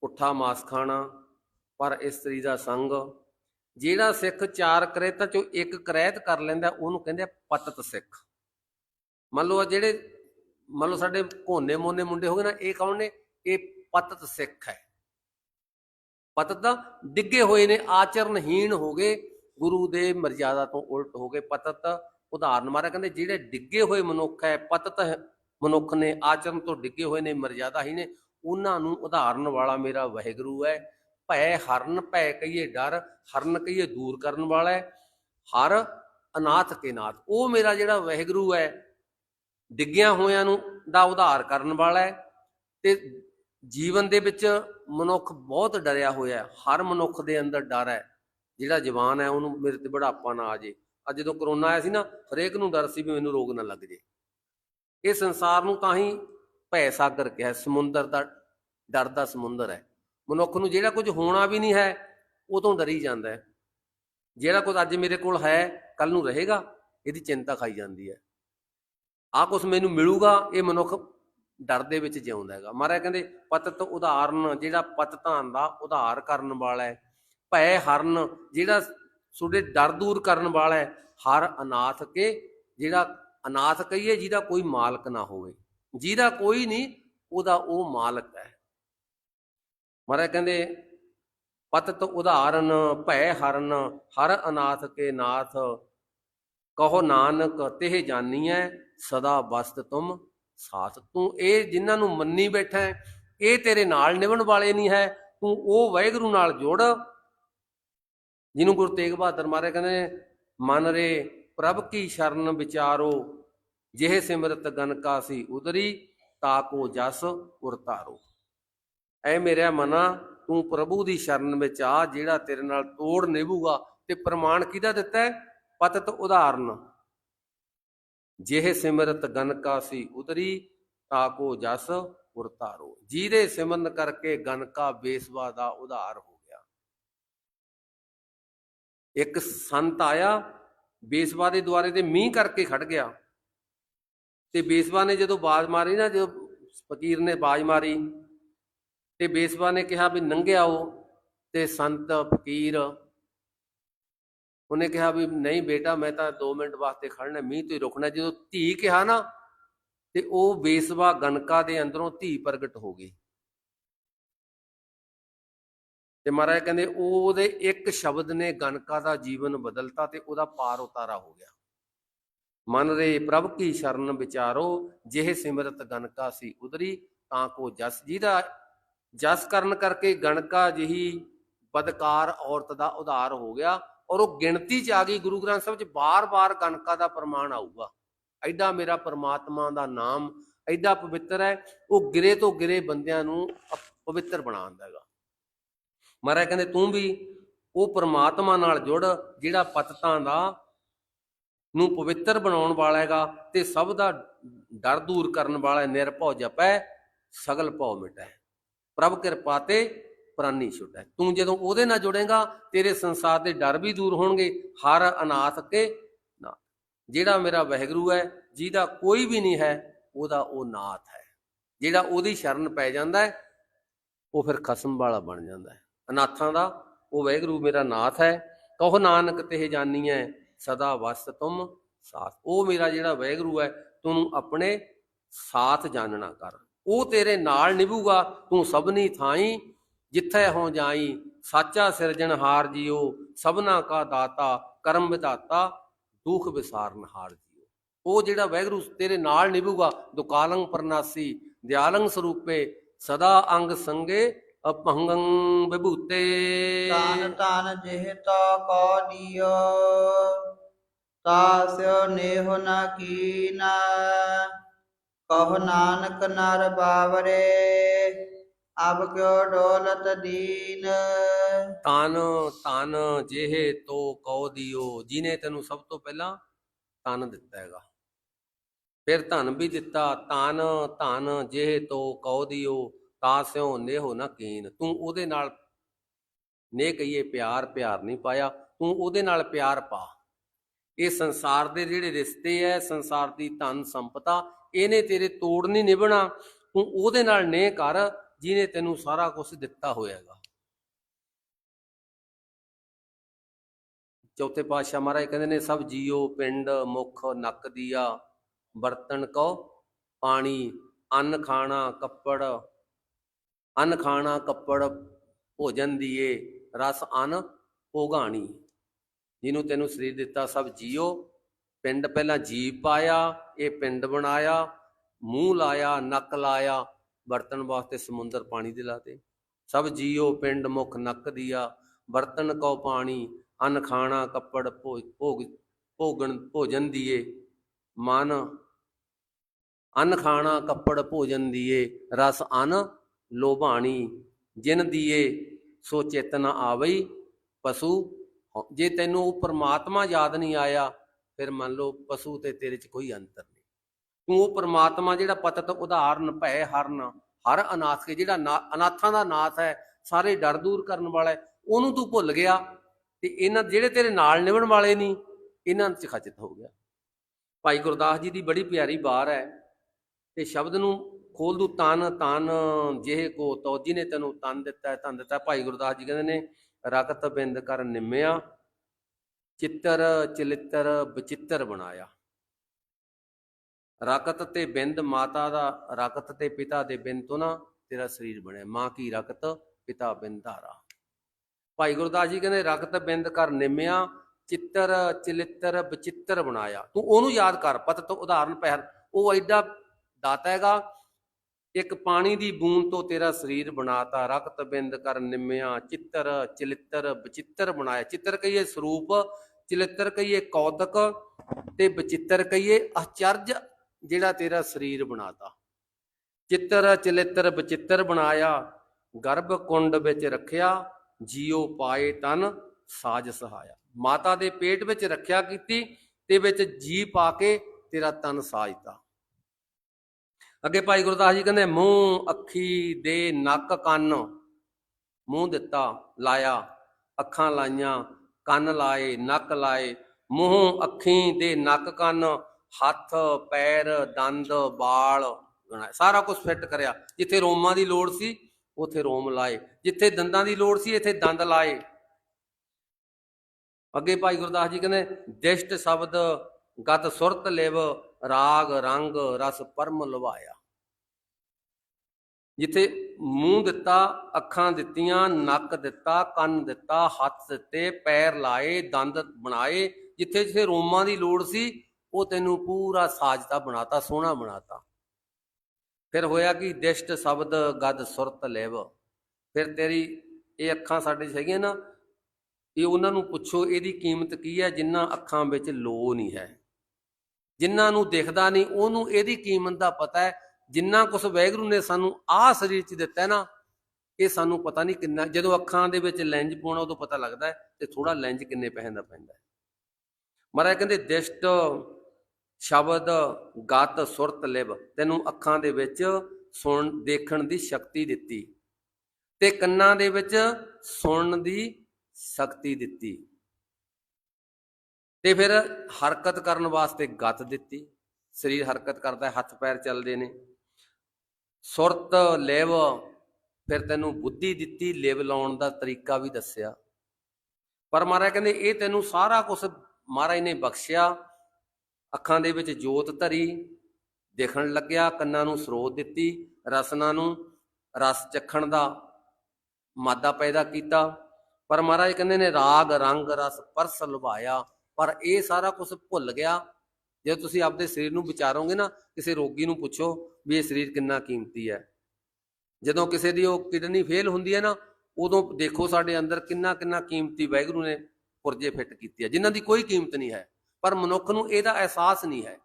ਪੁੱਠਾ ਮਾਸ ਖਾਣਾ ਪਰ ਇਸਤਰੀ ਦਾ ਸੰਗ ਜਿਹੜਾ ਸਿੱਖ ਚਾਰ ਕਰਹਿਤਾਂ ਚੋਂ ਇੱਕ ਕਰੈਤ ਕਰ ਲੈਂਦਾ, ਉਹਨੂੰ ਕਹਿੰਦੇ ਪਤਤ ਸਿੱਖ। ਮੰਨ ਲਓ ਜਿਹੜੇ, ਮੰਨ ਲਓ ਸਾਡੇ ਕੋਨੇ ਮੋਨੇ ਮੁੰਡੇ ਹੋ ਗਏ ਨਾ, ਇਹ ਕੌਣ ਨੇ? ਇਹ ਪਤਤ ਸਿੱਖ ਹੈ। ਪਤਤ ਦਾ ਡਿੱਗੇ ਹੋਏ ਨੇ, ਆਚਰਨਹੀਣ ਹੋ ਗਏ, ਗੁਰੂ ਦੇ ਮਰਜ਼ਾਦਾ ਤੋਂ ਉਲਟ ਹੋ ਗਏ। ਪਤਤ ਉਦਾਹਰਨ ਮਾਰਾ, ਕਹਿੰਦੇ ਜਿਹੜੇ ਡਿੱਗੇ ਹੋਏ ਮਨੁੱਖ ਹੈ, ਪਤਤ ਮਨੁੱਖ ਨੇ ਆਚਰਨ ਤੋਂ ਡਿੱਗੇ ਹੋਏ ਨੇ, ਮਰਜ਼ਾਦਾ ਹੀ ਨੇ, ਉਹਨਾਂ ਨੂੰ ਉਦਾਹਰਨ ਵਾਲਾ ਮੇਰਾ ਵਾਹਿਗੁਰੂ ਹੈ। ਭੈ ਹਰਨ, ਭੈ ਕਹੀਏ ਡਰ, ਹਰਨ ਕਹੀਏ ਦੂਰ ਕਰਨ ਵਾਲਾ ਹੈ, ਹਰ ਅਨਾਥ ਕੇ ਨਾਥ। ਉਹ ਮੇਰਾ ਜਿਹੜਾ ਵਹਿਗੁਰੂ ਹੈ, ਡਿੱਗਿਆ ਹੋਇਆਂ ਨੂੰ ਦਾ ਉਧਾਰ ਕਰਨ ਵਾਲਾ ਹੈ ਤੇ ਜੀਵਨ ਦੇ ਵਿੱਚ ਮਨੁੱਖ ਬਹੁਤ ਡਰਿਆ ਹੋਇਆ ਹੈ। ਹਰ ਮਨੁੱਖ ਦੇ ਅੰਦਰ ਡਰ ਹੈ। ਜਿਹੜਾ ਜਵਾਨ ਹੈ, ਉਹਨੂੰ ਮੇਰੇ ਤੇ ਬੁਢਾਪਾ ਨਾ ਆ ਜੇ। ਅੱਜ ਜਦੋਂ ਕਰੋਨਾ ਆਇਆ ਸੀ ਨਾ, ਹਰੇਕ ਨੂੰ ਡਰ ਸੀ ਵੀ ਮੈਨੂੰ ਰੋਗ ਨਾ ਲੱਗ ਜੇ। ਇਹ ਸੰਸਾਰ ਨੂੰ ਤਾਂ ਹੀ ਭੈ ਸਾਗਰ ਕਿਹਾ, ਸਮੁੰਦਰ ਦਾ, ਡਰ ਦਾ ਸਮੁੰਦਰ ਹੈ। ਮਨੁੱਖ ਨੂੰ ਜਿਹੜਾ ਕੁਝ ਹੋਣਾ ਵੀ ਨਹੀਂ ਹੈ, ਉਹ ਤੋਂ ਡਰੀ ਜਾਂਦਾ ਹੈ। ਜਿਹੜਾ ਕੁਝ ਅੱਜ ਮੇਰੇ ਕੋਲ ਹੈ ਕੱਲ ਨੂੰ ਰਹੇਗਾ, ਇਹਦੀ ਚਿੰਤਾ ਖਾਈ ਜਾਂਦੀ ਹੈ। ਆ ਕੁਝ ਮੈਨੂੰ ਮਿਲੂਗਾ, ਇਹ ਮਨੁੱਖ ਡਰ ਦੇ ਵਿੱਚ ਜਿਉਂਦਾ ਹੈਗਾ। ਮਹਾਰਾਜ ਕਹਿੰਦੇ, ਪਤਤ ਉਦਾਹਰਨ, ਜਿਹੜਾ ਪਤਤਾਂ ਦਾ ਉਧਾਰ ਕਰਨ ਵਾਲਾ ਹੈ, ਭੈ ਹਰਨ, ਜਿਹੜਾ ਤੁਹਾਡੇ ਡਰ ਦੂਰ ਕਰਨ ਵਾਲਾ ਹੈ, ਹਰ ਅਨਾਥ ਕੇ, ਜਿਹੜਾ ਅਨਾਥ ਕਹੀਏ, ਜਿਹਦਾ ਕੋਈ ਮਾਲਕ ਨਾ ਹੋਵੇ। ਜਿਹਦਾ ਕੋਈ ਨਹੀਂ, ਉਹਦਾ ਉਹ ਮਾਲਕ ਹੈ। ਮਹਾਰਾਜ ਕਹਿੰਦੇ ਪਤਤ ਉਦਾਹਰਨ ਭੈ ਹਰਨ, ਹਰ ਅਨਾਥ ਕੇ ਨਾਥ, ਕਹੋ ਨਾਨਕ, ਤਿਹ ਜਾਨੀਐ, ਸਦਾ ਬਸਤ ਤੁਮ ਸਾਥ। ਤੂੰ ਇਹ ਜਿਨ੍ਹਾਂ ਨੂੰ ਮੰਨੀ ਬੈਠਾ ਇਹ ਤੇਰੇ ਨਾਲ ਨਿਭਣ ਵਾਲੇ ਨਹੀਂ ਹੈ, ਤੂੰ ਉਹ ਵਾਹਿਗੁਰੂ ਨਾਲ ਜੋੜ। ਜਿਹਨੂੰ ਗੁਰੂ ਤੇਗ ਬਹਾਦਰ ਮਹਾਰਾਜ ਕਹਿੰਦੇ ਮਨ ਰੇ ਪ੍ਰਭ ਕੀ ਸ਼ਰਨ ਵਿਚਾਰੋ, ਜਿਹੇ ਸਿਮਰਤ ਗਨ ਕਾ ਸੀ ਉਦਰੀ ਤਾਕੋ ਜਸ ਉਰਤਾਰੋ। ਐ ਮੇਰਾ ਮਨਾ, ਤੂੰ ਪ੍ਰਭੂ ਦੀ ਸ਼ਰਨ ਵਿੱਚ ਆ, ਜਿਹੜਾ ਤੇਰੇ ਨਾਲ ਤੋੜ ਨਿਭੂਗਾ ਤੇ ਪ੍ਰਮਾਣ ਕਿਹਦਾ ਦਿੱਤਾ ਹੈ? ਪਤਤ ਉਦਾਹਰਨ। ਜਿਹ ਸਿਮਰਤ ਗਨ ਕਾ ਸੀ ਉਤਰੀ ਤਾਕੋ ਜਸ ਉਰਤਾਰੋ। ਜਿਹਦੇ ਸਿਮਰਨ ਕਰਕੇ ਗਨ ਕਾ ਬੇਸਵਾ ਦਾ ਉਧਾਰ ਹੋ ਗਿਆ। ਇੱਕ ਸੰਤ ਆਇਆ, ਬੇਸਵਾ ਦੇ ਦੁਆਰੇ ਤੇ ਮੀਂਹ ਕਰਕੇ ਖੜ ਗਿਆ। ਤੇ ਬੇਸਵਾ ਨੇ ਜਦੋਂ ਬਾਜ਼ ਮਾਰੀ ਨਾ, ਜਦੋਂ ਫਕੀਰ ਨੇ ਬਾਜ਼ ਮਾਰੀ ਤੇ ਬੇਸਵਾ ਨੇ ਕਿਹਾ ਵੀ ਨੰਗਿਆ ਉਹ ਤੇ ਸੰਤ ਫਕੀਰ ਉਹਨੇ ਕਿਹਾ ਵੀ ਨਹੀਂ ਬੇਟਾ, ਮੈਂ ਤਾਂ 2 ਮਿੰਟ ਵਾਸਤੇ ਖੜਨਾ ਮੀਂਹ ਤੋਂ ਰੁਕਣਾ। ਜਦੋਂ ਧੀ ਕਿਹਾ ਨਾ, ਤੇ ਉਹ ਬੇਸਵਾ ਗਨਕਾ ਦੇ ਅੰਦਰੋਂ ਧੀ ਪ੍ਰਗਟ ਹੋ ਗਈ। ਤੇ ਮਹਾਰਾਜ ਕਹਿੰਦੇ, ਉਹਦੇ ਇੱਕ ਸ਼ਬਦ ਨੇ ਗਨਕਾ ਦਾ ਜੀਵਨ ਬਦਲਤਾ ਤੇ ਉਹਦਾ ਪਾਰ ਉਤਾਰਾ ਹੋ ਗਿਆ। ਮਨ ਰੇ ਪ੍ਰਭ ਕੀ ਸ਼ਰਨ ਵਿਚਾਰੋ, ਜਿਹ ਸਿਮਰਤ ਗਨਕਾ ਸੀ ਉਦਰੀ, ਤਾਂ ਕੋ ਜਸ ਜਿਹਦਾ ਜਸ ਕਰਨ ਕਰਕੇ ਗਣਕਾ ਜਿਹੀ ਬਦਕਾਰ ਔਰਤ ਦਾ ਉਧਾਰ ਹੋ ਗਿਆ ਔਰ ਉਹ ਗਿਣਤੀ ਚ ਆ ਗਈ, ਗੁਰੂ ਗ੍ਰੰਥ ਸਾਹਿਬ ਚ ਬਾਰ-ਬਾਰ ਗਣਕਾ ਦਾ ਪ੍ਰਮਾਣ ਆਊਗਾ ਐਡਾ ਮੇਰਾ ਪ੍ਰਮਾਤਮਾ ਦਾ ਨਾਮ, ਐਡਾ ਪਵਿੱਤਰ ਹੈ, ਉਹ ਗਿਰੇ ਤੋਂ ਗਿਰੇ ਬੰਦਿਆਂ ਨੂੰ ਅਪ- ਪਵਿੱਤਰ ਬਣਾਉਂਦਾ ਹੈਗਾ ਮਹਾਰਾਜ ਕਹਿੰਦੇ, ਤੂੰ ਵੀ ਉਹ ਪ੍ਰਮਾਤਮਾ ਨਾਲ ਜੁੜ, ਜਿਹੜਾ ਪਤਤਾਂ ਦਾ ਨੂੰ ਪਵਿੱਤਰ ਬਣਾਉਣ ਵਾਲਾ ਹੈਗਾ ਤੇ ਸਭ ਦਾ ਡਰ ਦੂਰ ਕਰਨ ਵਾਲਾ ਹੈ। ਨਿਰਭਉ ਜਪੈ, ਸਗਲ ਭਉ ਮਿਟੈ ਪ੍ਰਭ ਕਿਰਪਾ ਤੇ ਪ੍ਰਾਨੀ ਛੁਟੈ ਤੂੰ ਜਦੋਂ ਉਹਦੇ ਨਾਲ ਜੁੜੇਗਾ, ਤੇਰੇ ਸੰਸਾਰ ਦੇ ਡਰ ਵੀ ਦੂਰ ਹੋਣਗੇ, ਹਰ ਅਨਾਥ ਕੇ ਨਾ ਜਿਹੜਾ ਮੇਰਾ ਵਾਹਿਗੁਰੂ ਹੈ, ਜਿਹਦਾ ਕੋਈ ਵੀ ਨਹੀਂ ਹੈ, ਉਹਦਾ ਉਹ ਨਾਥ ਹੈ। ਜਿਹੜਾ ਉਹਦੀ ਸ਼ਰਨ ਪੈ ਜਾਂਦਾ ਹੈ, ਉਹ ਫਿਰ ਖਸਮ ਵਾਲਾ ਬਣ ਜਾਂਦਾ ਹੈ। ਅਨਾਥਾਂ ਦਾ, ਉਹ ਵਾਹਿਗੁਰੂ ਮੇਰਾ ਨਾਥ ਹੈ। ਕਹੋ ਨਾਨਕ ਤੇ ਜਾਨੀਐ, ਸਦਾ ਵਸਤ ਤੁਮ ਸਾਥ। ਉਹ ਮੇਰਾ ਜਿਹੜਾ ਵਾਹਿਗੁਰੂ ਹੈ, ਤੂੰ ਆਪਣੇ ਸਾਥ ਜਾਣਨਾ ਕਰ। ਉਹ ਤੇਰੇ ਨਾਲ ਨਿਭੂਗਾ, ਤੂੰ ਸਭਨੀ ਥਾਈ, ਜਿੱਥੇ ਹੋ ਜਾਈ। ਸਾਚਾ ਸਿਰਜਣਹਾਰ ਜੀਓ ਸਭਨਾ ਕਾ ਦਾਤਾ, ਕਰਮ ਵਿਦਾਤਾ ਦੁਖ ਵਿਸਾਰਨ ਜੀਓ ਉਹ ਜਿਹੜਾ ਵਾਹਿਗੁਰੂ ਤੇਰੇ ਨਾਲ ਨਿਭੂਗਾ, ਦੁਕਾਲੰ ਪਰਨਾਸੀ, ਦਿਆਲੰ ਸਰੂਪੇ, ਸਦਾ ਅੰਗ ਸੰਗੇ ਅਪੰਗੰ ਵਿਭੂਤੇ।
ਤਾਨ ਤਾਨ ਜਿਹ ਤੋ ਕੋ ਦਿਓ ਤਾਸਿਓ ਨੇਹ ਨ ਕੀਨਾ। ਕਹ ਨਾਨਕ ਨਰ ਬਾਵਰੇ, ਅਬ ਕਿਉ ਡੋਲਤ ਦੀਨ?
ਤਨ ਤਨ ਜਿਹੇ ਤੋ ਕਉ ਦਿਓ ਜਿਨੇ ਤੈਨੂੰ ਸਭ ਤੋਂ ਪਹਿਲਾਂ ਤਨ ਦਿੱਤਾ ਹੈਗਾ। ਫਿਰ ਧਨ ਵੀ ਦਿੱਤਾ, ਤਨ, ਧਨ ਜਿਹੇ ਤੋ ਕਉ ਦਿਓ ਤਾਸਿਓ ਨੇਹੋ ਨਾ ਕੀਨ। ਤੂੰ ਉਹਦੇ ਨਾਲ ਨੇ ਕਹੀਏ ਪਿਆਰ ਪਿਆਰ ਨਹੀਂ ਪਾਇਆ, ਤੂੰ ਉਹਦੇ ਨਾਲ ਪਿਆਰ ਪਾ। ਇਹ ਸੰਸਾਰ ਦੇ ਜਿਹੜੇ ਰਿਸ਼ਤੇ ਐ, ਸੰਸਾਰ ਦੀ ਧਨ ਸੰਪਤਾ ਇਹਨੇ ਤੇਰੇ ਤੋੜ ਨਹੀਂ ਨਿਭਣਾ, ਤੂੰ ਉਹਦੇ ਨਾਲ ਨੇ ਕਰ, ਜਿਹਨੇ ਤੈਨੂੰ ਸਾਰਾ ਕੁਝ ਦਿੱਤਾ ਹੋਇਆ ਹੈਗਾ ਚੌਥੇ ਪਾਤਸ਼ਾਹ ਮਹਾਰਾਜ ਕਹਿੰਦੇ ਨੇ, ਸਭ ਜੀਓ ਪਿੰਡ, ਮੁਖ, ਨੱਕ ਦੀਆ, ਬਰਤਨ ਕੋ ਪਾਣੀ, ਅੰਨ ਖਾਣਾ, ਕੱਪੜ, ਅੰਨ ਖਾਣਾ, ਕੱਪੜ ਭੋਜਨ ਦੀਏ, ਰਸ, ਅਨ ਭੋਗਾਣੀ। ਜਿਹਨੂੰ ਤੈਨੂੰ ਸਰੀਰ ਦਿੱਤਾ, ਸਭ ਜੀਓ ਪਿੰਡ ਪਹਿਲਾਂ ਜੀਵ ਪਾਇਆ, ਇਹ ਪਿੰਡ ਬਣਾਇਆ, ਮੂੰਹ ਲਾਇਆ, ਨੱਕ ਲਾਇਆ, ਬਰਤਨ ਵਾਸਤੇ ਸਮੁੰਦਰ ਪਾਣੀ ਦੇ ਲਾਤੇ। ਸਭ ਜੀਓ ਪਿੰਡ ਮੁਖ ਨੱਕ ਦੀਆ ਬਰਤਨ ਕੋ ਪਾਣੀ, ਅੰਨ ਖਾਣਾ ਕੱਪੜ ਭੋਗ ਭੋਗ, ਭੋਗਣ, ਭੋਜਨ ਦੀਏ। ਮਨ ਅੰਨ ਖਾਣਾ ਕੱਪੜ ਭੋਜਨ ਦੀਏ, ਰਸ ਅਨ ਲੋਭਾਣੀ, ਜਿਨ ਦੀਏ ਸੋ ਚੇਤਨਾ ਆਵਈ, ਪਸ਼ੂ, ਜੇ ਤੈਨੂੰ ਉਹ ਪ੍ਰਮਾਤਮਾ ਯਾਦ ਨਹੀਂ ਆਇਆ ਫਿਰ ਮੰਨ ਲਓ ਪਸ਼ੂ ਤੇ ਤੇਰੇ 'ਚ ਕੋਈ ਅੰਤਰ ਨਹੀਂ। ਤੂੰ ਉਹ ਪਰਮਾਤਮਾ ਜਿਹੜਾ ਪਤਤ ਉਦਾਹਰਨ ਭੈ ਹਰਨ, ਹਰ ਅਨਾਥ ਕੇ ਜਿਹੜਾ ਨਾ- ਅਨਾਥਾਂ ਦਾ ਨਾਥ ਹੈ, ਸਾਰੇ ਡਰ ਦੂਰ ਕਰਨ ਵਾਲਾ ਉਹਨੂੰ ਤੂੰ ਭੁੱਲ ਗਿਆ ਤੇ ਇਹਨਾਂ ਜਿਹੜੇ ਤੇਰੇ ਨਾਲ ਨਿਭਣ ਵਾਲੇ ਨਹੀਂ, ਇਹਨਾਂ 'ਚ ਖਚਿਤ ਹੋ ਗਿਆ। ਭਾਈ ਗੁਰਦਾਸ ਜੀ ਦੀ ਬੜੀ ਪਿਆਰੀ ਬਾਰ ਹੈ ਤੇ ਸ਼ਬਦ ਨੂੰ ਖੋਲ ਦੂ, ਤਨ ਤਨ, ਜਿਹੇ ਕੋ ਤੋ ਨੇ ਤੈਨੂੰ ਤਨ ਦਿੱਤਾ ਤਨ ਦਿੱਤਾ। ਭਾਈ ਗੁਰਦਾਸ ਜੀ ਕਹਿੰਦੇ ਨੇ, ਰਕਤ ਬਿੰਦ ਕਰ ਨਿੰਮਿਆ ਚਿੱਤਰ ਚਲਿੱਤਰ ਬਚਿੱਤਰ ਬਣਾਇਆ। ਰਕਤ ਤੇ ਬਿੰਦ ਮਾਤਾ ਦਾ, ਰਕਤ ਤੇ ਪਿਤਾ ਦੇ ਬਿੰਦ ਤੋਂ ਨਾ ਤੇਰਾ ਸਰੀਰ ਬਣਿਆ। ਮਾਂ ਕੀ ਰਕਤ, ਪਿਤਾ ਬਿੰਦਾਰਾ ਭਾਈ ਗੁਰਦਾਸ ਜੀ ਕਹਿੰਦੇ ਰਖਤ ਬਿੰਦ ਕਰ ਨਿਮਿਆ, ਚਿੱਤਰ ਚਲਿੱਤਰ ਬਚਿੱਤਰ ਬਣਾਇਆ। ਤੂੰ ਉਹਨੂੰ ਯਾਦ ਕਰ ਪਤ ਤੋਂ ਉਦਾਹਰਨ ਪਹਿਰ ਉਹ ਐਡਾ ਦਾਤਾ ਹੈਗਾ ਇੱਕ ਪਾਣੀ ਦੀ ਬੂੰਦ ਤੋਂ ਤੇਰਾ ਸਰੀਰ ਬਣਾਤਾ, ਰਕਤ ਬਿੰਦ ਕਰ ਨਿੰਮਿਆ, ਚਿੱਤਰ, ਚਲਿੱਤਰ, ਬਚਿੱਤਰ ਬਣਾਇਆ। ਚਿੱਤਰ ਕਹੀਏ ਸਰੂਪ, ਚਲਿੱਤਰ ਕਹੀਏ ਕੌਤਕ ਤੇ ਬਚਿੱਤਰ ਕਹੀਏ ਅਚਰਜ ਜਿਹੜਾ ਤੇਰਾ ਸਰੀਰ ਬਣਾਤਾ। ਚਿੱਤਰ, ਚਲਿੱਤਰ, ਬਚਿੱਤਰ ਬਣਾਇਆ, ਗਰਭ ਕੁੰਡ ਵਿੱਚ ਰੱਖਿਆ, ਜੀਉ ਪਾਏ ਤਨ, ਸਾਜ ਸਹਾਇਆ। ਮਾਤਾ ਦੇ ਪੇਟ ਵਿੱਚ ਰੱਖਿਆ ਕੀਤੀ, ਤੇ ਵਿੱਚ ਜੀ ਪਾ ਕੇ ਤੇਰਾ ਤਨ ਸਾਜਤਾ। ਅੱਗੇ ਭਾਈ ਗੁਰਦਾਸ ਜੀ ਕਹਿੰਦੇ, ਮੂੰਹ, ਅੱਖੀ ਦੇ ਨੱਕ ਕੰਨ। ਮੂੰਹ ਦਿੱਤਾ, ਲਾਇਆ, ਅੱਖਾਂ ਲਾਈਆਂ, ਕੰਨ ਲਾਏ, ਨੱਕ ਲਾਏ। ਮੂੰਹ, ਅੱਖੀ ਦੇ ਨੱਕ ਕੰਨ, ਹੱਥ, ਪੈਰ, ਦੰਦ ਬਾਲ ਸਾਰਾ ਕੁਝ ਫਿੱਟ ਕਰਿਆ। ਜਿੱਥੇ ਰੋਮਾਂ ਦੀ ਲੋੜ ਸੀ, ਉਥੇ ਰੋਮ ਲਾਏ। ਜਿੱਥੇ ਦੰਦਾਂ ਦੀ ਲੋੜ ਸੀ, ਇੱਥੇ ਦੰਦ ਲਾਏ। ਅੱਗੇ ਭਾਈ ਗੁਰਦਾਸ ਜੀ ਕਹਿੰਦੇ, ਦਿਸ਼ਟ ਸ਼ਬਦ, ਗਤ ਸੁਰਤ ਲਿਵ, ਰਾਗ ਰੰਗ ਰਸ ਪਰਮ ਲਵਾਇਆ ਜਿੱਥੇ ਮੂੰਹ ਦਿੱਤਾ, ਅੱਖਾਂ ਦਿੱਤੀਆਂ, ਨੱਕ ਦਿੱਤਾ, ਕੰਨ ਦਿੱਤਾ, ਹੱਥ ਦਿੱਤੇ, ਪੈਰ ਲਾਏ, ਦੰਦ ਬਣਾਏ, ਜਿੱਥੇ ਜਿੱਥੇ ਰੋਮਾਂ ਦੀ ਲੋੜ ਸੀ, ਉਹ ਤੈਨੂੰ ਪੂਰਾ ਸਾਜਤਾ ਬਣਾਤਾ, ਸੋਹਣਾ ਬਣਾਤਾ। ਫਿਰ ਹੋਇਆ ਕਿ, ਦਿਸ਼ਟ ਸ਼ਬਦ ਗਦ ਸੁਰਤ ਲੈਵ। ਫਿਰ ਤੇਰੀ ਇਹ ਅੱਖਾਂ ਸਾਡੇ 'ਚ ਹੈਗੀਆਂ ਨਾ, ਇਹ ਉਹਨਾਂ ਨੂੰ ਪੁੱਛੋ, ਇਹਦੀ ਕੀਮਤ ਕੀ ਹੈ, ਜਿੰਨਾ ਅੱਖਾਂ ਵਿੱਚ ਲੋ ਨਹੀਂ ਹੈ। ਜਿਨ੍ਹਾਂ ਨੂੰ ਦਿਖਦਾ ਨਹੀਂ, ਉਹਨੂੰ ਇਹਦੀ ਕੀਮਤ ਦਾ ਪਤਾ ਹੈ ਜਿੰਨਾ ਕੁਝ ਵੈਗਰੂ ਨੇ ਸਾਨੂੰ ਆਹ ਸਰੀਰ 'ਚ ਦਿੱਤਾ ਨਾ, ਇਹ ਸਾਨੂੰ ਪਤਾ ਨਹੀਂ ਕਿੰਨਾ, ਜਦੋਂ ਅੱਖਾਂ ਦੇ ਵਿੱਚ ਲੈਂਜ ਪਾਉਣਾ ਉਦੋਂ ਪਤਾ ਲੱਗਦਾ ਹੈ ਤੇ ਥੋੜਾ ਲੈਂਜ ਕਿੰਨੇ ਪੈਸੇ ਦਾ ਪੈਂਦਾ ਮਹਾਰਾਜ ਕਹਿੰਦੇ, ਦਿਸ਼ਟ, ਸ਼ਬਦ, ਗਤ, ਸੁਰਤ ਲਿਬ ਤੈਨੂੰ ਅੱਖਾਂ ਦੇ ਵਿੱਚ ਸੁਣ, ਦੇਖਣ ਦੀ ਸ਼ਕਤੀ ਦਿੱਤੀ ਤੇ ਕੰਨਾਂ ਦੇ ਵਿੱਚ ਸੁਣਨ ਦੀ ਸ਼ਕਤੀ ਦਿੱਤੀ ਤੇ ਫਿਰ ਹਰਕਤ ਕਰਨ ਵਾਸਤੇ ਗਤ ਦਿੱਤੀ। ਸਰੀਰ ਹਰਕਤ ਕਰਦਾ ਹੈ, ਹੱਥ ਪੈਰ ਚੱਲਦੇ ਨੇ। ਸੁਰਤ ਲਿਵ, ਫਿਰ ਤੈਨੂੰ ਬੁੱਧੀ ਦਿੱਤੀ ਲਿਵ ਲਾਉਣ ਦਾ ਤਰੀਕਾ ਵੀ ਦੱਸਿਆ। ਪਰ ਮਹਾਰਾਜ ਕਹਿੰਦੇ, ਇਹ ਤੈਨੂੰ ਸਾਰਾ ਕੁਝ ਮਹਾਰਾਜ ਨੇ ਬਖਸ਼ਿਆ। ਅੱਖਾਂ ਦੇ ਵਿੱਚ ਜੋਤ ਧਰੀ, ਦੇਖਣ ਲੱਗਿਆ, ਕੰਨਾਂ ਨੂੰ ਸਰੋਤ ਦਿੱਤੀ, ਰਸਨਾ ਨੂੰ ਰਸ ਚੱਖਣ ਦਾ ਮਾਦਾ ਪੈਦਾ ਕੀਤਾ। ਪਰ ਮਹਾਰਾਜ ਕਹਿੰਦੇ ਨੇ, ਰਾਗ, ਰੰਗ, ਰਸ ਪਰਸ ਲੁਭਾਇਆ। ਪਰ ਇਹ ਸਾਰਾ ਕੁਝ ਭੁੱਲ ਗਿਆ। ਜੇ ਤੁਸੀਂ ਆਪਦੇ ਸਰੀਰ ਨੂੰ ਵਿਚਾਰੋਗੇ ਨਾ, ਕਿਸੇ ਰੋਗੀ ਨੂੰ ਪੁੱਛੋ ਵੀ ਇਹ ਸਰੀਰ ਕਿੰਨਾ ਕੀਮਤੀ ਹੈ। ਜਦੋਂ ਕਿਸੇ ਦੀ ਉਹ ਕਿਡਨੀ ਫੇਲ ਹੁੰਦੀ ਹੈ ਨਾ, ਉਦੋਂ ਦੇਖੋ ਸਾਡੇ ਅੰਦਰ ਕਿੰਨਾ ਕਿੰਨਾ ਕੀਮਤੀ ਵਾਹਿਗੁਰੂ ਨੇ ਪੁਰਜੇ ਫਿੱਟ ਕੀਤੇ ਹੈ, ਜਿਨ੍ਹਾਂ ਦੀ ਕੋਈ ਕੀਮਤ ਨਹੀਂ ਹੈ। ਪਰ ਮਨੁੱਖ ਨੂੰ ਇਹਦਾ ਅਹਿਸਾਸ ਨਹੀਂ ਹੈ।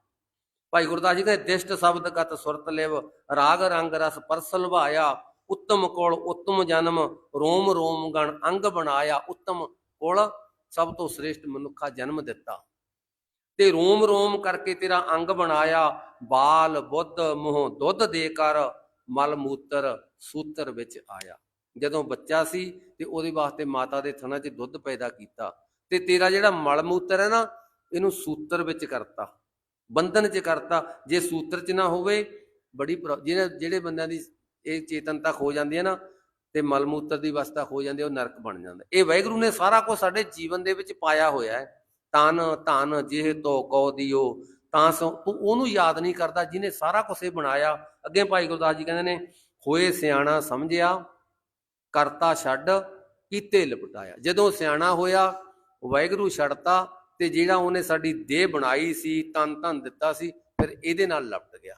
ਭਾਈ ਗੁਰਦਾਸ ਜੀ ਕਹਿੰਦੇ, ਦਿਸ਼ਟ ਸ਼ਬਦ ਗਤ ਸੁਰਤ ਲਿਵ, ਰਾਗ ਰੰਗ ਰਸ ਪਰਸ ਲਭਾਇਆ ਉੱਤਮ ਕੋਲ ਉੱਤਮ ਜਨਮ, ਰੋਮ ਰੋਮ ਗਣ ਅੰਗ ਬਣਾਇਆ, ਉੱਤਮ ਕੋਲ ਸਭ ਤੋਂ ਸ੍ਰੇਸ਼ਟ ਮਨੁੱਖਾ ਜਨਮ ਦਿੱਤਾ। ਤੇ ਰੋਮ ਰੋਮ ਕਰਕੇ ਤੇਰਾ ਅੰਗ ਬਣਾਇਆ। ਬਾਲ ਬੁੱਧ ਮੋਹ ਦੁੱਧ ਦੇ ਕਰ ਮਲ ਮੂਤਰ ਸੂਤਰ ਵਿੱਚ ਆਇਆ। ਜਦੋਂ ਬੱਚਾ ਸੀ ਤੇ ਉਹਦੇ ਵਾਸਤੇ ਮਾਤਾ ਦੇ ਥਣਾ 'ਚ ਦੁੱਧ ਪੈਦਾ ਕੀਤਾ। ਤੇ ਤੇਰਾ ਜਿਹੜਾ ਮਲ ਮੂਤਰ ਹੈ ਨਾ ਇਹਨੂੰ ਸੂਤਰ ਵਿੱਚ ਕਰਤਾ। ਬੰਧਨ 'ਚ ਕਰਤਾ। ਜੇ ਸੂਤਰ 'ਚ ਨਾ ਹੋਵੇ ਬੜੀ ਜਿਹੜੇ ਜਿਹੜੇ ਬੰਦਿਆਂ ਦੀ ਇਹ ਚੇਤਨਤਾ ਖੋ ਜਾਂਦੀ ਹੈ ਨਾ ਤੇ ਮਲ ਮੂਤਰ ਦੀ ਅਵਸਥਾ ਖੋ ਜਾਂਦੀ ਹੈ, ਉਹ ਨਰਕ ਬਣ ਜਾਂਦਾ। ਇਹ ਵਾਹਿਗੁਰੂ ਨੇ ਸਾਰਾ ਕੁਝ ਸਾਡੇ ਜੀਵਨ ਦੇ ਵਿੱਚ ਪਾਇਆ ਹੋਇਆ ਹੈ। ਤਨ ਧਨ ਜਿਹ ਤੋ ਕਉ ਦਿਓ। ਤਾਂ ਸੋ ਤੂੰ ਉਹਨੂੰ ਯਾਦ ਨਹੀਂ ਕਰਦਾ, ਜਿਹਨੇ ਸਾਰਾ ਕੁਝ ਇਹ ਬਣਾਇਆ। ਅੱਗੇ ਭਾਈ ਗੁਰਦਾਸ ਜੀ ਕਹਿੰਦੇ ਨੇ, ਹੋਏ ਸਿਆਣਾ ਸਮਝਿਆ, ਕਰਤਾ ਛੱਡ, ਕੀਤੇ ਲਪਟਾਇਆ। ਜਦੋਂ ਸਿਆਣਾ ਹੋਇਆ, ਵਾਹਿਗੁਰੂ ਛੱਡਤਾ ਤੇ ਜਿਹੜਾ ਉਹਨੇ ਸਾਡੀ ਦੇਹ ਬਣਾਈ ਸੀ, ਤਨ ਧਨ ਦਿੱਤਾ ਸੀ, ਫਿਰ ਇਹਦੇ ਨਾਲ ਲਪਟ ਗਿਆ।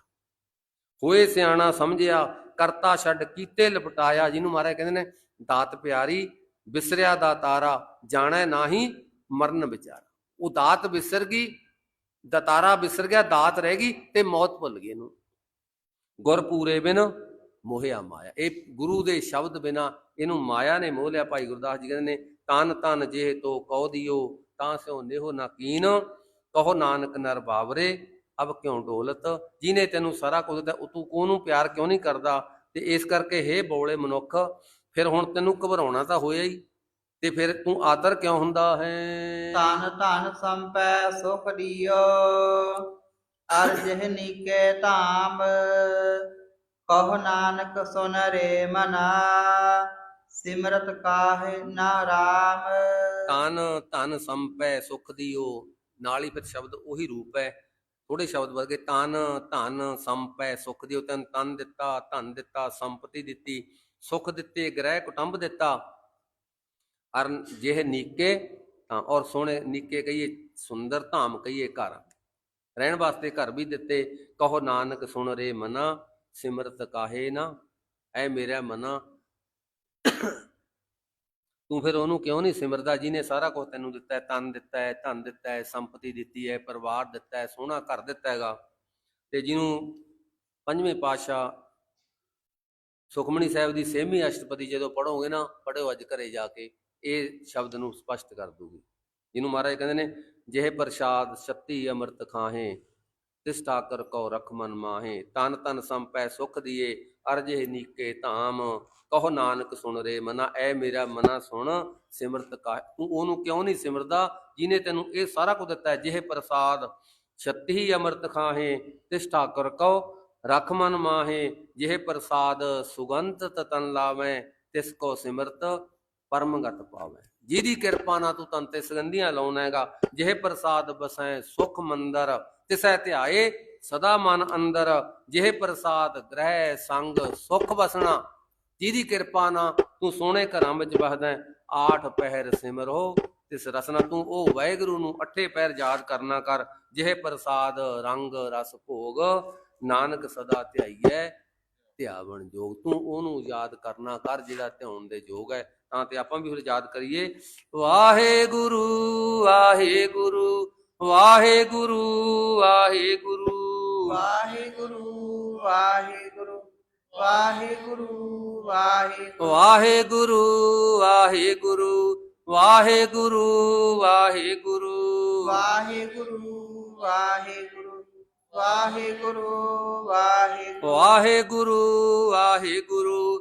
ਹੋਏ ਸਿਆਣਾ ਸਮਝਿਆ, ਕਰਤਾ ਛੱਡ, ਕੀਤੇ ਲਪਟਾਇਆ, ਜਿਹਨੂੰ ਮਹਾਰਾਜ ਕਹਿੰਦੇ ਨੇ, ਦਾਤ ਪਿਆਰੀ ਵਿਸਰਿਆ ਦਾ ਤਾਰਾ, ਜਾਣੈ ਨਾਹੀ, ਮਰਨ ਵਿਚਾਰਾ। ਉਹ ਦਾਤ ਵਿਸਰ ਗਈ, ਦਤਾਰਾ ਵਿਸਰ ਗਿਆ, ਦਾਤ ਰਹਿ ਗਈ ਤੇ ਮੌਤ ਭੁੱਲ ਗਈ ਇਹਨੂੰ। ਗੁਰ ਪੂਰੇ ਬਿਨ ਮੋਹਿਆ ਮਾਇਆ। ਇਹ ਗੁਰੂ ਦੇ ਸ਼ਬਦ ਬਿਨਾ ਇਹਨੂੰ ਮਾਇਆ ਨੇ ਮੋਹ ਲਿਆ। ਭਾਈ ਗੁਰਦਾਸ ਜੀ ਕਹਿੰਦੇ ਨੇ, ਤਨ ਤਨ ਜੇ ਤੋ ਕਉ ਦਿਓ, ਤਾਂ ਸਿਓ ਨੇਹੋ ਨਾ ਕਹੋ ਨਾਨਕ ਨਰ ਬਾਵਰੇ, ਅਬ ਕਿਉਂ ਡੋਲਤ? ਜਿਹਨੇ ਤੈਨੂੰ ਸਾਰਾ ਕੁਝ ਦਿੱਤਾ, ਉਹ ਤੂੰ ਉਹਨੂੰ ਪਿਆਰ ਕਿਉਂ ਨਹੀਂ ਕਰਦਾ? ਤੇ ਇਸ ਕਰਕੇ ਹੇ ਬੋਲੇ ਮਨੁੱਖ, ਫਿਰ ਹੁਣ ਤੈਨੂੰ ਘਬਰਾਉਣਾ ਤਾਂ ਹੋਇਆ ਹੀ। ਤੇ ਫਿਰ ਤੂੰ ਆਦਰ ਕਿਉਂ ਹੁੰਦਾ ਹੈ?
ਤਨ ਧਨ ਸੰਪੈ ਸੁਖ ਦਿਓ ਅਰ ਜਿਹ ਨੀਕੇ ਧਾਮ ਕਹੁ ਨਾਨਕ ਸੁਨ ਰੇ ਮਨਾ ਸਿਮਰਤ ਕਾਹੇ ਨਾ ਰਾਮ।
ਤਨ ਧਨ ਸੰਪੈ ਸੁਖ ਦਿਓ ਨਾਲ ਹੀ ਫਿਰ ਸ਼ਬਦ ਉਹੀ ਰੂਪ ਹੈ। ਥੋੜੇ ਸ਼ਬਦ ਵਰਗੇ ਤਨ ਧਨ ਸੰਪੈ ਸੁਖ ਦਿਓ ਤਨ ਤਨ ਦਿੱਤਾ ਧਨ ਦਿੱਤਾ ਸੰਪਤੀ ਦਿੱਤੀ ਸੁਖ ਦਿੱਤੇ ਗ੍ਰਹਿ ਕੁਟੰਬ ਦਿੱਤਾ। ਅਰ ਜਿਹੇ ਨੀਕੇ, ਤਾਂ ਔਰ ਸੋਹਣੇ ਨੀਕੇ ਕਹੀਏ, ਸੁੰਦਰ ਧਾਮ ਕਹੀਏ ਘਰ। ਰਹਿਣ ਵਾਸਤੇ ਘਰ ਵੀ ਦਿੱਤੇ, ਕਹੋ ਨਾਨਕ ਸੁਣ ਰੇ ਮਨਾ, ਸਿਮਰਤ ਕਾਹੇ ਨਾ, ਐ ਮੇਰਾ ਮਨਾ। ਤੂੰ ਫਿਰ ਉਹਨੂੰ ਕਿਉਂ ਨਹੀਂ ਸਿਮਰਦਾ? ਜਿਹਨੇ ਸਾਰਾ ਕੁਝ ਤੈਨੂੰ ਦਿੱਤਾ ਹੈ, ਤਨ ਦਿੱਤਾ ਹੈ, ਧਨ ਦਿੱਤਾ ਹੈ, ਸੰਪਤੀ ਦਿੱਤੀ ਹੈ, ਪਰਿਵਾਰ ਦਿੱਤਾ ਹੈ, ਸੋਹਣਾ ਘਰ ਦਿੱਤਾ ਹੈਗਾ। ਤੇ ਜਿਹਨੂੰ ਪੰਜਵੇਂ ਪਾਤਸ਼ਾਹ ਸੁਖਮਣੀ ਸਾਹਿਬ ਦੀ ਸੇਵੀਂ ਅਸ਼ਟਪਦੀ ਜਦੋਂ ਪੜੋਗੇ ਨਾ ਪੜਿਓ ਅੱਜ ਘਰੇ ਜਾ ਕੇ। ਇਹ ਸ਼ਬਦ ਨੂੰ ਸਪਸ਼ਟ ਕਰ ਦੂਗੀ ਜਿਹਨੂੰ ਮਹਾਰਾਜ ਕਹਿੰਦੇ ਨੇ, ਜਿਹੇ ਪ੍ਰਸਾਦ ਛੱਤੀ ਅੰਮ੍ਰਿਤ ਖਾਹੇ ਤਿਸ ਠਾਕਰ ਕੋ ਰਖ ਮਨ ਮਾਹੇ, ਤਨ ਤਨ ਸੰਪੈ ਸੁਖ ਦੀਏ ਅਰਜੇ ਨੀਕੇ ਧਾਮ, ਕਹੋ ਨਾਨਕ ਸੁਣ ਰੇ ਮਨਾ, ਐ ਮੇਰਾ ਮਨਾ ਸੁਣ, ਸਿਮਰਤ ਕਾ, ਤੂੰ ਉਹਨੂੰ ਕਿਉਂ ਨਹੀਂ ਸਿਮਰਦਾ, ਜਿਹਨੇ ਤੈਨੂੰ ਇਹ ਸਾਰਾ ਕੁਝ ਦਿੱਤਾ ਜਿਹੇ ਪ੍ਰਸਾਦ ਛੱਤੀ ਅੰਮ੍ਰਿਤ ਖਾਹੇ ਤਿਸ ਠਾਕਰ ਕੋ ਰਖ ਮਨ ਮਾਹੇ, ਜਿਹੇ ਪ੍ਰਸਾਦ ਸੁਗੰਧ ਤਤਨ ਲਾਵੇਂ, ਤਿਸ ਕੋ ਸਿਮਰਤ ਪਰਮਗਤ ਪਾਵੇਂ। ਜਿਹਦੀ ਕਿਰਪਾ ਨਾਲ ਤੂੰ ਤਨ ਤੇ ਸੁਗੰਧੀਆਂ ਲਾਉਣਾ ਹੈਗਾ ਜਿਹੇ ਪ੍ਰਸਾਦ ਬਸੈ ਸੁਖ ਮੰਦਰ ਤਿਸੈ ਧਿਆਏ ਸਦਾ ਮਨ ਅੰਦਰ। ਜਿਹੇ ਪ੍ਰਸਾਦ ਗ੍ਰਹਿ ਸੰਗ ਸੁਖ ਵਸਣਾ। ਜਿਹਦੀ ਕਿਰਪਾ ਨਾਲ ਤੂੰ ਸੋਹਣੇ ਘਰਾਂ ਵਿੱਚ ਵਸਦਾ ਆਠ ਪਹਿਰ ਸਿਮਰੋ ਤਿਸ ਰਸਨਾ ਤੂੰ ਉਹ ਵਾਹਿਗੁਰੂ ਨੂੰ ਅੱਠੇ ਪਹਿਰ ਯਾਦ ਕਰਨਾ ਕਰ। ਜਿਹੇ ਪ੍ਰਸਾਦ ਰੰਗ ਰਸ ਭੋਗ, ਨਾਨਕ ਸਦਾ ਧਿਆਈਐ, ਧਿਆਵਣ ਜੋਗ। ਤੂੰ ਉਹਨੂੰ ਯਾਦ ਕਰਨਾ ਕਰ ਜਿਹੜਾ ਧਿਆਉਣ ਦੇ ਯੋਗ ਹੈ ਤਾਂ ਤੇ ਆਪਾਂ ਵੀ ਫਿਰ ਯਾਦ ਕਰੀਏ ਵਾਹਿਗੁਰੂ ਵਾਹਿਗੁਰੂ ਵਾਹਿਗੁਰੂ ਵਾਹਿਗੁਰੂ
ਵਾਹਿਗੁਰੂ ਵਾਹਿਗੁਰੂ ਵਾਹਿਗੁਰੂ। ਵਾਹਿਗੁਰੂ
ਵਾਹਿਗੁਰੂ ਵਾਹਿਗੁਰੂ ਵਾਹਿਗੁਰੂ। ਵਾਹਿਗੁਰੂ
ਵਾਹਿਗੁਰੂ ਵਾਹਿਗੁਰੂ ਵਾਹਿਗੁਰੂ। ਵਾਹਿਗੁਰੂ
ਵਾਹਿਗੁਰੂ ਵਾਹਿਗੁਰੂ ਵਾਹਿਗੁਰੂ। ਵਾਹਿਗੁਰੂ
ਵਾਹਿਗੁਰੂ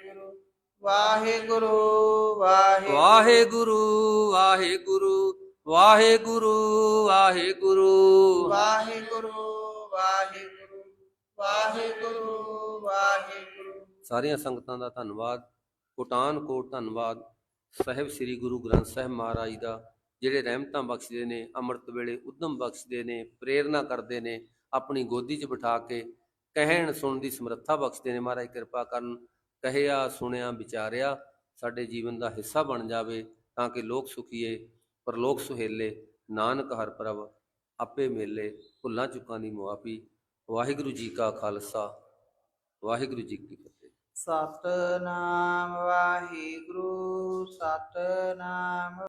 ਵਾਹਿਗੁਰੂ
ਵਾਹਿਗੁਰੂ। ਵਾਹਿਗੁਰੂ ਵਾਹਿਗੁਰੂ ਵਾਹਿਗੁਰੂ
ਵਾਹਿਗੁਰੂ। ਵਾਹਿਗੁਰੂ ਵਾਹਿਗੁਰੂ ਵਾਹਿਗੁਰੂ
ਸਾਰੀਆਂ ਸੰਗਤਾਂ ਦਾ ਧੰਨਵਾਦ ਕੋਟਾਨ ਕੋਟ ਧੰਨਵਾਦ ਸਾਹਿਬ ਸ੍ਰੀ ਗੁਰੂ ਗ੍ਰੰਥ ਸਾਹਿਬ ਮਹਾਰਾਜ ਦਾ ਜਿਹੜੇ ਰਹਿਮਤਾਂ ਬਖਸ਼ਦੇ ਨੇ ਅੰਮ੍ਰਿਤ ਵੇਲੇ ਉਦਮ ਬਖਸ਼ਦੇ ਨੇ ਪ੍ਰੇਰਣਾ ਕਰਦੇ ਨੇ ਆਪਣੀ ਗੋਦੀ 'ਚ ਬਿਠਾ ਕੇ ਕਹਿਣ ਸੁਣਨ ਦੀ ਸਮਰੱਥਾ ਬਖਸ਼ਦੇ ਨੇ ਮਹਾਰਾਜ ਕਿਰਪਾ ਕਰਨ। ਕਹਿਆ, ਸੁਣਿਆ, ਵਿਚਾਰਿਆ, ਸਾਡੇ ਜੀਵਨ ਦਾ ਹਿੱਸਾ ਬਣ ਜਾਵੇ ਤਾਂ ਕਿ ਲੋਕ ਸੁਖੀਏ, ਪਰਲੋਕ ਸੁਹੇਲੇ, ਨਾਨਕ ਹਰ ਪ੍ਰਭ, ਆਪੇ ਮੇਲੇ, ਭੁੱਲਾਂ ਚੁੱਕਾਂ ਦੀ ਮੁਆਫੀ। ਵਾਹਿਗੁਰੂ ਜੀ ਕਾ ਖਾਲਸਾ, ਵਾਹਿਗੁਰੂ ਜੀ ਕੀ ਫਤਿਹ।
ਸਤਨਾਮ ਵਾਹਿਗੁਰੂ, ਸਤਨਾਮ